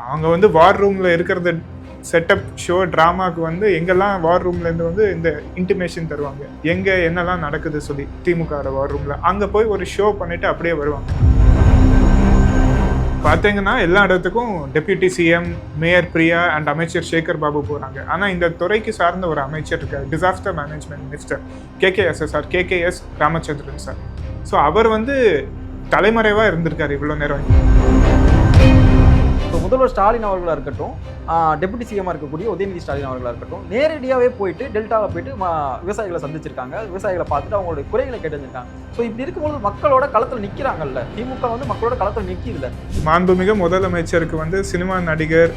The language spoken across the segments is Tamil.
அவங்க வந்து வார் ரூமில் இருக்கிறத செட்டப் ஷோ ட்ராமாவுக்கு வந்து எங்கெல்லாம் வார் ரூம்லேருந்து வந்து இந்த இன்டிமேஷன் தருவாங்க? எங்கே என்னெல்லாம் நடக்குது சொல்லி திமுக வார் ரூமில் அங்கே போய் ஒரு ஷோ பண்ணிவிட்டு அப்படியே வருவாங்க. பார்த்தீங்கன்னா எல்லா இடத்துக்கும் deputy CM mayor Priya and அமைச்சர் சேகர் பாபு போகிறாங்க ஆனால் இந்த துறைக்கு சார்ந்த ஒரு அமைச்சர் இருக்கார் disaster management minister KKSSR KKS Ramachandran sir. So அவர் வந்து தலைமறைவாக இருந்திருக்கார் இவ்வளோ நேரம். இப்போ முதல்வர் ஸ்டாலின் அவர்களாக இருக்கட்டும் டெபுட்டி சிஎம்மாக இருக்கக்கூடிய உதயநிதி ஸ்டாலின் அவர்களாக இருக்கட்டும் நேரடியாகவே போயிட்டு டெல்டாவில் போயிட்டு விவசாயிகளை சந்திச்சிருக்காங்க. விவசாயிகளை பார்த்துட்டு அவங்களுடைய குறைகளை கேட்டுருக்காங்க ஸோ இப்படி இருக்கும்போது மக்களோட களத்தில் நிற்கிறாங்கல்ல திமுக வந்து மக்களோட களத்தில் நிற்கிதுல மாண்புமிகு முதலமைச்சருக்கு வந்து சினிமா நடிகர்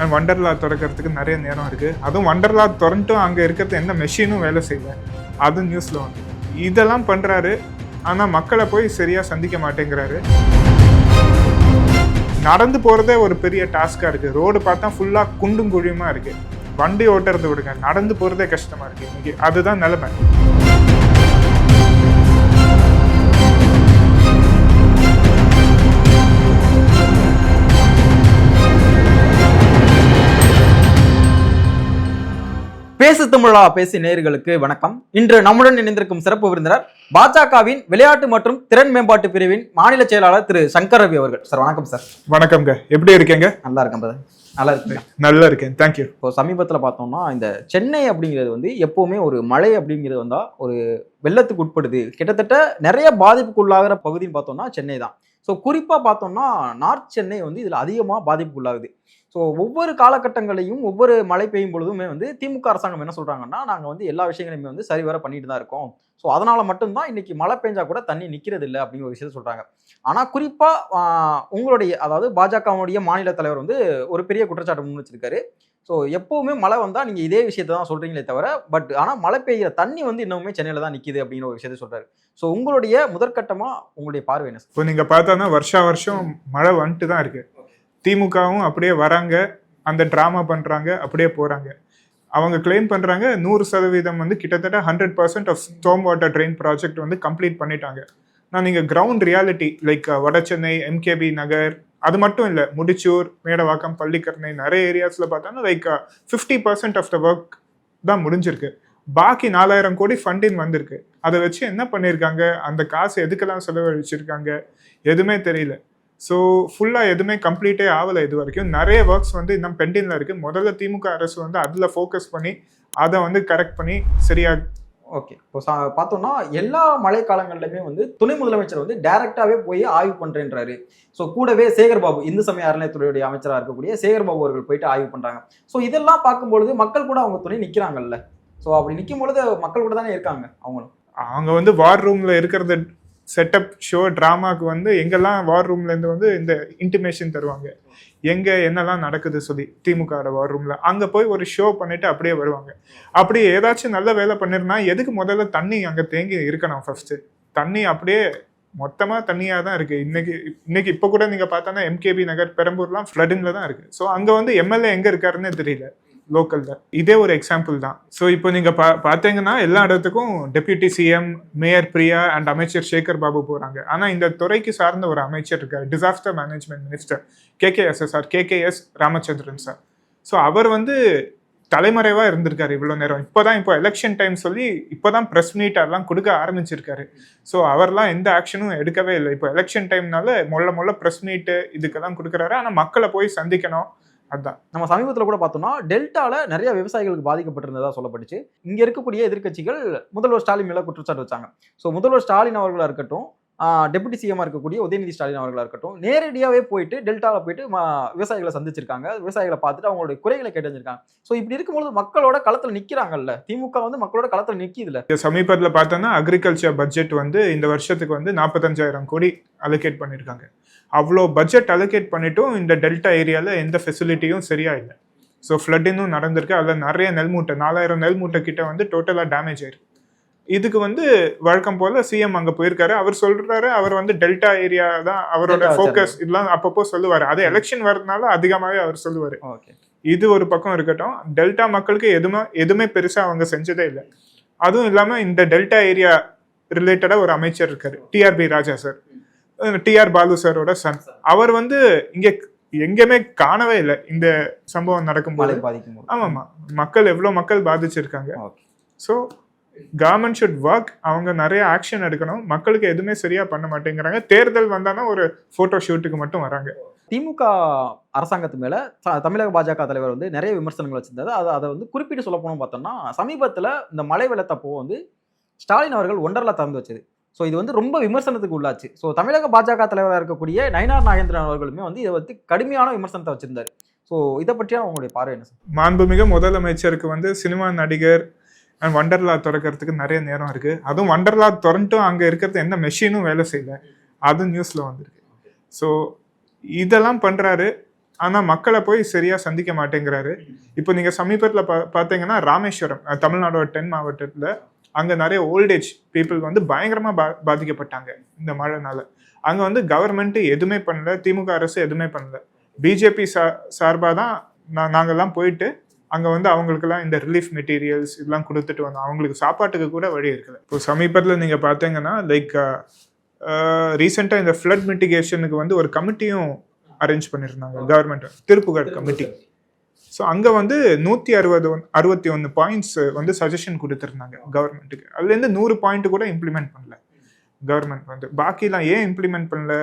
and வண்டர்லா திறக்கிறதுக்கு நிறைய நேரம் இருக்குது அதுவும் வண்டர்லா திறந்துட்டும் அங்கே இருக்கிறது எந்த மெஷினும் வேலை செய்யல. அது நியூஸில் வந்து இதெல்லாம் பண்ணுறாரு ஆனால் மக்களை போய் சரியாக சந்திக்க மாட்டேங்கிறாரு. நடந்து போகிறதே ஒரு பெரிய டாஸ்க்காக இருக்குது ரோடு பார்த்தா ஃபுல்லாக குண்டும் குழியுமா இருக்குது வண்டி ஓட்டுறது விடுங்க. நடந்து போகிறதே கஷ்டமாக இருக்குது இன்றைக்கி அதுதான் நிலைமை. பேசு தமிழா பேசி நேயர்களுக்கு வணக்கம். இன்று நம்முடன் இணைந்திருக்கும் சிறப்பு விருந்தினர் பாஜகவின் விளையாட்டு மற்றும் திறன் மேம்பாட்டு பிரிவின் மாநில செயலாளர் திரு சங்கர் ரவி அவர்கள். சார் வணக்கம் சார். வணக்கம்ங்க. எப்படி இருக்கீங்க? நல்லா இருக்கேன் brother. நல்லா இருக்கீங்க நல்லா இருக்கேன். தேங்க்யூ இப்போ சமீபத்தில் பார்த்தோம்னா இந்த சென்னை அப்படிங்கிறது வந்து எப்போவுமே ஒரு மழை அப்படிங்கிறது வந்தா ஒரு வெள்ளத்துக்கு உட்படுது. கிட்டத்தட்ட நிறைய பாதிப்புக்குள்ளாகிற பகுதின்னு பார்த்தோம்னா சென்னை தான். ஸோ குறிப்பாக பார்த்தோம்னா நார்த் சென்னை வந்து இதில் அதிகமாக பாதிப்புக்குள்ளாகுது. ஸோ ஒவ்வொரு காலகட்டங்களையும் ஒவ்வொரு மழை பெய்யும் பொழுதுமே வந்து திமுக அரசாங்கம் என்ன சொல்கிறாங்கன்னா நாங்கள் வந்து எல்லா விஷயங்களையுமே வந்து சரிவர பண்ணிட்டு தான் இருக்கோம். ஸோ அதனால் மட்டும்தான் இன்றைக்கி மழை பெஞ்சா கூட தண்ணி நிற்கிறது இல்லை அப்படிங்கிற ஒரு விஷயத்த சொல்கிறாங்க ஆனால் குறிப்பாக உங்களுடைய அதாவது பாஜகவுடைய மாநில தலைவர் வந்து ஒரு பெரிய குற்றச்சாட்டு முன் வச்சிருக்காரு. ஸோ எப்போவுமே மழை வந்தால் நீங்கள் இதே விஷயத்தை தான் சொல்கிறீங்களே தவிர பட் ஆனால் மழை பெய்கிற தண்ணி வந்து இன்னுமே சென்னையில் தான் நிற்கிது அப்படிங்கிற ஒரு விஷயத்தை சொல்கிறாரு ஸோ உங்களுடைய முதற்கட்டமாக உங்களுடைய பார்வை என்ன இப்போ நீங்கள் பார்த்தோன்னா வருஷா வருஷம் மழை வந்துட்டு தான் இருக்குது திமுகவும் அப்படியே வராங்க. அந்த ட்ராமா பண்ணுறாங்க அப்படியே போகிறாங்க அவங்க கிளைம் பண்ணுறாங்க நூறு சதவீதம் வந்து கிட்டத்தட்ட hundred percent of storm water drain project வந்து கம்ப்ளீட் பண்ணிட்டாங்க. நான் நீங்கள் கிரவுண்ட் ரியாலிட்டி லைக் வட சென்னை எம்கேபி நகர் அது மட்டும் இல்லை முடிச்சூர் மேடவாக்கம் பள்ளிக்கரணை நிறைய ஏரியாஸில் பார்த்தோன்னா like fifty percent of the work தான் முடிஞ்சிருக்கு. பாக்கி நாலாயிரம் கோடி ஃபண்டிங் வந்திருக்கு. அதை வச்சு என்ன பண்ணியிருக்காங்க அந்த காசு எதுக்கெல்லாம் செலவழிச்சிருக்காங்க? எதுவுமே தெரியல. ஸோ ஃபுல்லாக எதுவுமே கம்ப்ளீட்டே ஆகலை இது வரைக்கும். நிறைய ஒர்க்ஸ் வந்து இன்னும் பெண்டிங்கில் இருக்குது முதல்ல திமுக அரசு வந்து அதில் ஃபோக்கஸ் பண்ணி அதை வந்து கரெக்ட் பண்ணி சரியா ஓகே இப்போ சா பார்த்தோம்னா எல்லா மழை காலங்கள்லையுமே வந்து துணை முதலமைச்சர் வந்து டைரக்டாவே போய் ஆய்வு பண்றேன்றாரு. ஸோ கூடவே சேகர் பாபு இந்து சமய அறநிலையத்துறையுடைய அமைச்சராக இருக்கக்கூடிய சேகர் பாபு அவர்கள் போயிட்டு ஆய்வு பண்றாங்க. ஸோ இதெல்லாம் பார்க்கும்பொழுது மக்கள் கூட அவங்க துணை நிற்கிறாங்கல்ல ஸோ அப்படி நிற்கும் பொழுது மக்கள் கூட தானே இருக்காங்க அவங்களும். அவங்க வந்து வார் ரூமில் இருக்கிறத செட்டப் ஷோ ட்ராமாவுக்கு வந்து எங்கெல்லாம் வார் ரூம்லேருந்து வந்து இந்த இன்டிமேஷன் தருவாங்க? எங்கே என்னெல்லாம் நடக்குது சொல்லி திமுக வார் ரூமில் அங்கே போய் ஒரு ஷோ பண்ணிவிட்டு அப்படியே வருவாங்க. அப்படி ஏதாச்சும் நல்ல வேலை பண்ணிருந்தா எதுக்கு முதல்ல தண்ணி அங்கே தேங்கி இருக்கணும் ஃபஸ்ட்டு தண்ணி அப்படியே மொத்தமாக தண்ணியாக தான் இருக்குது இன்னைக்கு இன்னைக்கு இப்போ கூட நீங்கள் பார்த்தோன்னா எம்கேபி நகர் பெரம்பூர்லாம் ஃப்ளட்டிங்கில் தான் இருக்குது ஸோ அங்கே வந்து எம்எல்ஏ எங்கே இருக்காருன்னே தெரியல. லோக்கலில் இதே ஒரு எக்ஸாம்பிள் தான். ஸோ இப்போ நீங்கள் பா பார்த்தீங்கன்னா எல்லா இடத்துக்கும் deputy CM mayor Priya and அமைச்சர் சேகர் பாபு போகிறாங்க ஆனால் இந்த துறைக்கு சார்ந்த ஒரு அமைச்சர் இருக்கார் disaster management minister KKSSR KKS Ramachandran sir so அவர் வந்து தலைமறைவாக இருந்திருக்காரு இவ்வளோ நேரம். இப்போதான் இப்போ எலெக்ஷன் டைம் சொல்லி இப்போதான் ப்ரெஸ் மீட் அதெல்லாம் கொடுக்க ஆரம்பிச்சிருக்காரு. ஸோ அவர்லாம் எந்த ஆக்ஷனும் எடுக்கவே இல்லை. இப்போ எலெக்ஷன் டைம்னால மொல்ல மொல்ல ப்ரெஸ் மீட்டு இதுக்கெல்லாம் கொடுக்குறாரு. ஆனால் மக்களை போய் சந்திக்கணும். அதுதான் நம்ம சமீபத்தில் கூட பார்த்தோம்னா டெல்டாவில் நிறைய விவசாயிகளுக்கு பாதிக்கப்பட்டிருந்ததா சொல்லப்பட்டுச்சு. இங்கே இருக்கக்கூடிய எதிர்க்கட்சிகள் முதல்வர் ஸ்டாலின் மேலே குற்றச்சாட்டு வச்சாங்க. ஸோ முதல்வர் ஸ்டாலின் அவர்களாக இருக்கட்டும் டெபுட்டி சிஎம்மாக இருக்கக்கூடிய உதயநிதி ஸ்டாலின் அவர்களாக இருக்கட்டும் நேரடியாகவே போயிட்டு டெல்டாவில் போயிட்டு விவசாயிகளை சந்திச்சிருக்காங்க. விவசாயிகளை பார்த்துட்டு அவங்களுடைய குறைகளை கேட்டுருக்காங்க ஸோ இப்படி இருக்கும்போது மக்களோட களத்தில் நிற்கிறாங்கல்ல திமுக வந்து மக்களோட களத்தில் நிற்கிதுல சமீபத்தில் பார்த்தோன்னா அக்ரிகல்ச்சர் பட்ஜெட் வந்து இந்த வருஷத்துக்கு வந்து நாற்பத்தஞ்சாயிரம் கோடி அலோகேட் பண்ணியிருக்காங்க அவ்வளோ பட்ஜெட் அலோகேட் பண்ணிட்டும் இந்த டெல்டா ஏரியாவில் எந்த ஃபெசிலிட்டியும் சரியா இல்லை. ஸோ ஃப்ளட்டிங்கும் நடந்திருக்கு. அதில் நிறைய நெல் மூட்டை நாலாயிரம் நெல் மூட்டை கிட்ட வந்து டோட்டலாக டேமேஜ் ஆயிருக்கு. இதுக்கு வந்து வழக்கம் போல சிஎம் அங்க போயிருக்காரு. அவர் சொல்றாரு அவர் வந்து டெல்டா ஏரியா தான் அவரோட ஃபோக்கஸ் இதெல்லாம் அப்பப்போ சொல்லுவாரு. அது எலெக்ஷன் வரதுனால அதிகமாவே அவர் சொல்லுவாரு. இது ஒரு பக்கம் இருக்கட்டும். டெல்டா மக்களுக்கு எதுவுமே எதுவுமே பெருசா அவங்க செஞ்சதே இல்லை. அதுவும் இல்லாம இந்த டெல்டா ஏரியா ரிலேட்டடா ஒரு அமைச்சர் இருக்காரு. TRB Raja sir TR Baalu சாரோட சன் அவர் வந்து இங்க எங்கேயுமே காணவே இல்லை இந்த சம்பவம் நடக்கும்போது. பாதிக்கும் போது. ஆமாமா. மக்கள் எவ்வளவு மக்கள் பாதிச்சிருக்காங்க. ஸோ கவர்மெண்ட் ஷுட் ஒர்க் அவங்க நிறைய ஆக்ஷன் எடுக்கணும். மக்களுக்கு எதுவுமே சரியா பண்ண மாட்டேங்கிறாங்க. தேர்தல் வந்தானா ஒரு போட்டோ ஷூட்டுக்கு மட்டும் வராங்க. திமுக அரசாங்கத்து மேல தமிழக பாஜக தலைவர் வந்து நிறைய விமர்சனங்கள் வச்சிருந்தாரு. அதை அதை வந்து குறிப்பிட்டு சொல்ல போனோம் பார்த்தோம்னா சமீபத்துல இந்த மழை வெள்ளத்தப்போ வந்து ஸ்டாலின் அவர்கள் ஒண்டர்லா திறந்து வச்சது. ஸோ இது வந்து ரொம்ப விமர்சனத்துக்கு உள்ளாச்சு. ஸோ தமிழக பாஜக தலைவராக இருக்கக்கூடிய நயினார் நாகேந்திரன் அவர்களுமே வந்து இதை வந்து கடுமையான விமர்சனத்தை வச்சிருந்தாரு. ஸோ இதை பற்றியான உங்களுடைய பார்வை என்ன சார் மாண்புமிகு முதலமைச்சருக்கு வந்து சினிமா நடிகர் அண்ட் வண்டர்லா திறக்கிறதுக்கு நிறைய நேரம் இருக்கு. அதுவும் வண்டர்லா திறந்துட்டும் அங்க இருக்கிறது எந்த மெஷினும் வேலை செய்யல. அதுவும் நியூஸ்ல வந்திருக்கு. ஸோ இதெல்லாம் பண்றாரு. ஆனா மக்களை போய் சரியா சந்திக்க மாட்டேங்கிறாரு. இப்போ நீங்க சமீபத்தில் பா பார்த்தீங்கன்னா ராமேஸ்வரம் தமிழ்நாடோட டென் மாவட்டத்தில் அங்க நிறைய ஓல்டேஜ் பீப்புள் வந்து பயங்கரமா பா பாதிக்கப்பட்டாங்க இந்த மழைனால. அங்க வந்து கவர்மெண்ட் எதுவுமே பண்ணல. திமுக அரசு எதுவுமே பண்ணல. பிஜேபி சா சார்பாக தான் நான் நாங்கெல்லாம் போயிட்டு அங்கே வந்து அவங்களுக்கெல்லாம் இந்த ரிலீஃப் மெட்டீரியல்ஸ் இதெல்லாம் கொடுத்துட்டு வந்தோம். அவங்களுக்கு சாப்பாட்டுக்கு கூட வழி இருக்குது இப்போ சமீபத்தில் நீங்கள் பார்த்தீங்கன்னா லைக் ரீசெண்டாக இந்த ஃப்ளட் மிட்டிகேஷனுக்கு வந்து ஒரு கமிட்டியும் அரேஞ்ச் பண்ணியிருந்தாங்க கவர்மெண்ட் திருப்புகழ் கமிட்டி. ஸோ அங்கே வந்து நூற்றி அறுபது அறுபத்தி ஒன்று பாயிண்ட்ஸ் வந்து சஜஷன் கொடுத்துருந்தாங்க கவர்மெண்ட்டுக்கு அதுலேருந்து நூறு பாயிண்ட் கூட இம்ப்ளிமெண்ட் பண்ணல. கவர்மெண்ட் வந்து. பாக்கிலாம் ஏன் இம்ப்ளிமெண்ட் பண்ணல?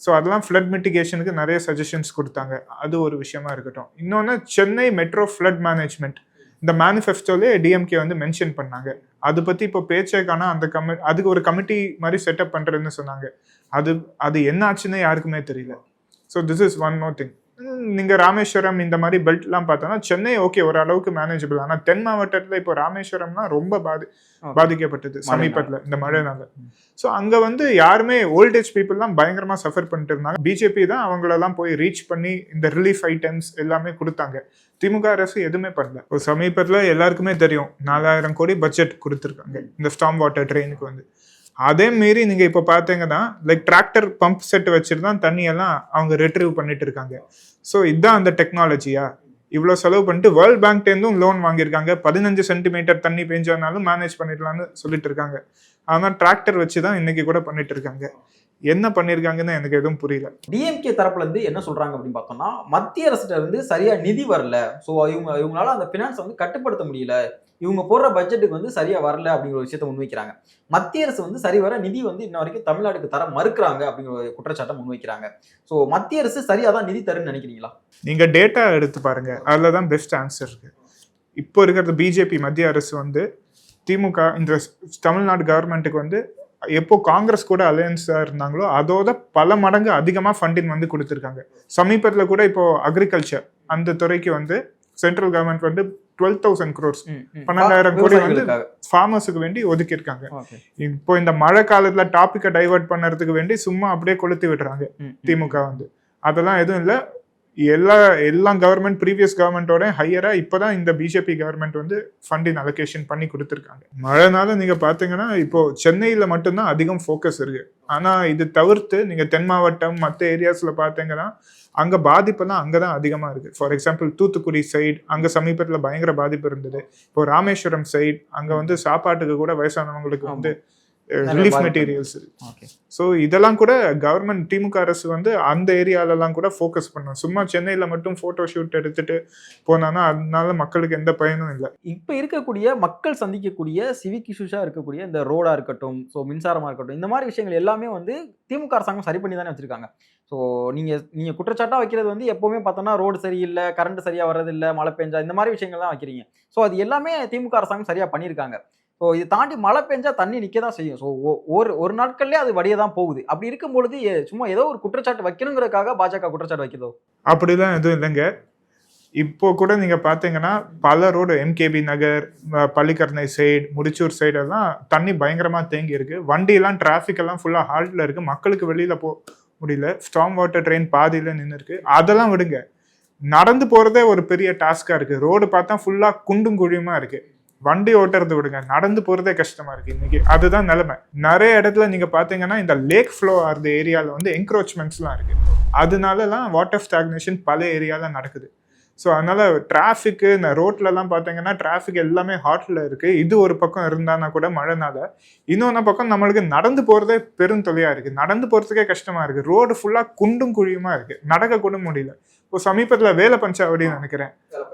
ஸோ அதெல்லாம் ஃப்ளட் மிட்டிகேஷனுக்கு நிறைய சஜஷன்ஸ் கொடுத்தாங்க. அது ஒரு விஷயமா இருக்கட்டும். இன்னொன்று சென்னை மெட்ரோ ஃப்ளட் மேனேஜ்மெண்ட் இந்த மேனிஃபெஸ்டோலே டிஎம்கே வந்து மென்ஷன் பண்ணாங்க. அது பற்றி இப்போ பேச்சே அந்த கமி அதுக்கு ஒரு கமிட்டி மாதிரி செட்டப் பண்ணுறேன்னு சொன்னாங்க. அது அது என்ன ஆச்சுன்னு யாருக்குமே தெரியல. So this is one more thing நீங்கள் ராமேஸ்வரம் இந்த மாதிரி பெல்ட்லாம் பார்த்தோன்னா சென்னை ஓகே ஓரளவுக்கு மேனேஜபிள் ஆனால் தென் மாவட்டத்தில் இப்போ ராமேஸ்வரம்லாம் ரொம்ப பாதி பாதிக்கப்பட்டது சமீபத்தில் இந்த மழைனால. ஸோ அங்கே வந்து யாருமே ஓல்டேஜ் பீப்புளெலாம் பயங்கரமாக சஃபர் பண்ணிட்டு இருந்தாங்க. பிஜேபி தான் அவங்களெல்லாம் போய் ரீச் பண்ணி இந்த ரிலீஃப் ஐட்டம்ஸ் எல்லாமே கொடுத்தாங்க. திமுக அரசு எதுவுமே பண்ணல. இப்போ சமீபத்தில் எல்லாருக்குமே தெரியும் நாலாயிரம் கோடி பட்ஜெட் கொடுத்துருக்காங்க. இந்த ஸ்டாம் வாட்டர் ட்ரெயினுக்கு வந்து. அதே மாரி நீங்கள் இப்போ பார்த்தீங்கன்னா லைக் டிராக்டர் பம்ப் செட் வச்சுட்டு தான் தண்ணியெல்லாம் அவங்க ரிட்ரீவ் பண்ணிட்டு இருக்காங்க. ஸோ இதுதான் அந்த டெக்னாலஜியா இவ்வளோ செலவு பண்ணிட்டு வேர்ல்ட் பேங்க்டேருந்தும் லோன் வாங்கியிருக்காங்க. பதினஞ்சு சென்டிமீட்டர் தண்ணி பெஞ்சானாலும் மேனேஜ் பண்ணிடலாம்னு சொல்லிட்டு இருக்காங்க. ஆனால் டிராக்டர் வச்சு தான் இன்னைக்கு கூட பண்ணிட்டு இருக்காங்க. என்ன பண்ணியிருக்காங்கன்னு எனக்கு எதுவும் புரியல. டிஎம்கே தரப்புல இருந்து என்ன சொல்றாங்க அப்படின்னு பார்த்தோம்னா மத்திய அரசுல இருந்து சரியா நிதி வரல. ஸோ இவங்க இவங்களால அந்த பினான்ஸ் வந்து கட்டுப்படுத்த முடியல. இவங்க போடுற பட்ஜெட்டுக்கு வந்து சரியா வரல அப்படிங்கிற ஒரு விஷயத்த முன்வைக்கிறாங்க. மத்திய அரசு வந்து சரி வர நிதி வந்து இன்ன வரைக்கும் தமிழ்நாட்டுக்கு தர மறுக்கிறாங்க அப்படிங்கிற ஒரு குற்றச்சாட்டை முன்வைக்கிறாங்க. ஸோ மத்திய அரசு சரியா தான் நிதி தருன்னு நினைக்கிறீங்களா? நீங்கள் டேட்டா எடுத்து பாருங்க. அதில் தான் பெஸ்ட் ஆன்சர் இருக்கு. இப்போ இருக்கிறது பிஜேபி மத்திய அரசு வந்து திமுக இந்த தமிழ்நாடு கவர்மெண்ட்டுக்கு வந்து எப்போ காங்கிரஸ் கூட அலையன்ஸாக இருந்தாங்களோ அதோட பல மடங்கு அதிகமாக ஃபண்டிங் வந்து கொடுத்துருக்காங்க. சமீபத்தில் கூட இப்போ அக்ரிகல்ச்சர் அந்த துறைக்கு வந்து சென்ட்ரல் கவர்மெண்ட் வந்து டுவெல் தௌசண்ட் க்ரோர்ஸ் பன்னெண்டாயிரம் கோடி வந்து. ஃபார்மர்ஸுக்கு வேண்டி ஒதுக்கியிருக்காங்க. இப்போ இந்த மழை காலத்துல டாபிக்கை டைவர்ட் பண்ணறதுக்கு வேண்டி சும்மா அப்படியே கொளுத்தி விடுறாங்க. திமுக வந்து அதெல்லாம் எதுவும் இல்லை எல்லா எல்லா கவர்மெண்ட் ப்ரீவியஸ் கவர்மெண்ட்டோட இப்போ தான் இந்த பிஜேபி கவர்மெண்ட் வந்து ஃபண்டிங் அலோகேஷன் பண்ணி கொடுத்துருக்காங்க. மழைனால நீங்கள் பார்த்தீங்கன்னா இப்போ சென்னையில் மட்டும்தான் அதிகம் ஃபோக்கஸ் இருக்குது ஆனால் இது தவிர்த்து நீங்கள் தென் மாவட்டம் மற்ற ஏரியாஸில் பார்த்தீங்கன்னா அங்கே பாதிப்பெல்லாம் அங்கே தான் அதிகமாக இருக்குது ஃபார் எக்ஸாம்பிள் தூத்துக்குடி சைடு அங்கே சமீபத்தில் பயங்கர பாதிப்பு இருந்தது. இப்போ ராமேஸ்வரம் சைடு அங்கே வந்து சாப்பாட்டுக்கு கூட வயசானவங்களுக்கு வந்து ரிலீஃப். மெட்டீரியல்ஸ் இருக்கு. ஸோ இதெல்லாம் கூட கவர்மெண்ட் திமுக அரசு வந்து அந்த ஏரியாலலாம் கூட ஃபோக்கஸ் பண்ணும் சும்மா சென்னையில் மட்டும் ஃபோட்டோ ஷூட் எடுத்துட்டு போனான்னா அதனால மக்களுக்கு எந்த பயனும் இல்லை. இப்ப இருக்கக்கூடிய மக்கள் சந்திக்கக்கூடிய சிவிக் இஷ்யூஸா இருக்கக்கூடிய இந்த ரோடா இருக்கட்டும் ஸோ மின்சாரமா இருக்கட்டும் இந்த மாதிரி விஷயங்கள் எல்லாமே வந்து திமுக அரசாங்கம் சரி பண்ணி தானே வச்சிருக்காங்க. ஸோ நீங்க நீங்க குற்றச்சாட்டா வைக்கிறது வந்து எப்பவுமே பார்த்தோம்னா ரோடு சரியில்லை கரண்ட் சரியா வர்றதில்ல மழை பெஞ்சா இந்த மாதிரி விஷயங்கள் தான் வைக்கிறீங்க. ஸோ அது எல்லாமே திமுக அரசாங்கம் சரியா பண்ணியிருக்காங்க. ஸோ இதை தாண்டி மழை பெஞ்சா தண்ணி நிற்க தான் செய்யும் ஸோ ஒரு ஒரு நாட்கள்லேயே அது வடிய தான் போகுது. அப்படி இருக்கும் பொழுது சும்மா ஏதோ ஒரு குற்றச்சாட்டு வைக்கணுங்கிறதுக்காக பாஜக குற்றச்சாட்டு வைக்கிறதோ அப்படிலாம் எதுவும் இல்லைங்க. இப்போ கூட நீங்க பாத்தீங்கன்னா பல road MKB Nagar Pallikaranai side Mudichur side எல்லாம் தண்ணி பயங்கரமா தேங்கி இருக்கு வண்டி எல்லாம் டிராஃபிக் எல்லாம் ஃபுல்லா ஹால்ட்ல இருக்கு. மக்களுக்கு வெளியில போ முடியல. ஸ்டாம் வாட்டர் ட்ரெயின் பாதியில நின்று இருக்கு அதெல்லாம் விடுங்க. நடந்து போறதே ஒரு பெரிய டாஸ்கா இருக்கு. ரோடு பார்த்தா ஃபுல்லா குண்டும் குழியுமா இருக்கு. வண்டி ஓட்டுறது விடுங்க. நடந்து போறதே கஷ்டமா இருக்கு இன்னைக்கு. அதுதான் நிலைமை. நிறைய இடத்துல நீங்க பாத்தீங்கன்னா இந்த லேக் ஃப்ளோ ஆகிற ஏரியால வந்து என்க்ரோச்மெண்ட்ஸ்லாம் இருக்கு. அதனாலலாம் வாட்டர் ஸ்டாக்னேஷன் பல ஏரியால நடக்குது. ஸோ அதனால டிராஃபிக்கு இந்த ரோட்லலாம் பார்த்தீங்கன்னா டிராஃபிக் எல்லாமே ஹாட்டில் இருக்கு. இது ஒரு பக்கம் இருந்தானா கூட மழைனால. இன்னொன்று பக்கம் நம்மளுக்கு நடந்து போகிறதே பெரும் தொல்லையாக இருக்குது நடந்து போகிறதுக்கே கஷ்டமாக இருக்குது ரோடு ஃபுல்லாக குண்டும் குழியுமா இருக்குது நடக்க கூட முடியல. இப்போ சமீபத்தில் வேலை பஞ்சாவடின்னு நினைக்கிறேன்.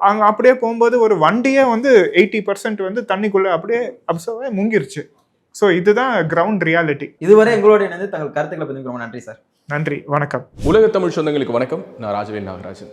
அங்கே அப்படியே போகும்போது ஒரு வண்டியே வந்து எயிட்டி பர்சன்ட் வந்து தண்ணிக்குள்ளே அப்படியே அப்சர்வாக முங்கிருச்சு. ஸோ இதுதான் கிரவுண்ட் ரியாலிட்டி இதுவரை எங்களோட இணைந்து தங்கள் கருத்துக்களை பதிவு ரொம்ப நன்றி சார். நன்றி. வணக்கம். உலக தமிழ் சொந்தங்களுக்கு வணக்கம். நான் ராஜவேல் நாகராஜன்.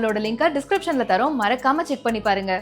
சேனலோட லிங்கை டிஸ்கிரிப்ஷன்ல தரோம். மறக்காம செக் பண்ணி பாருங்க.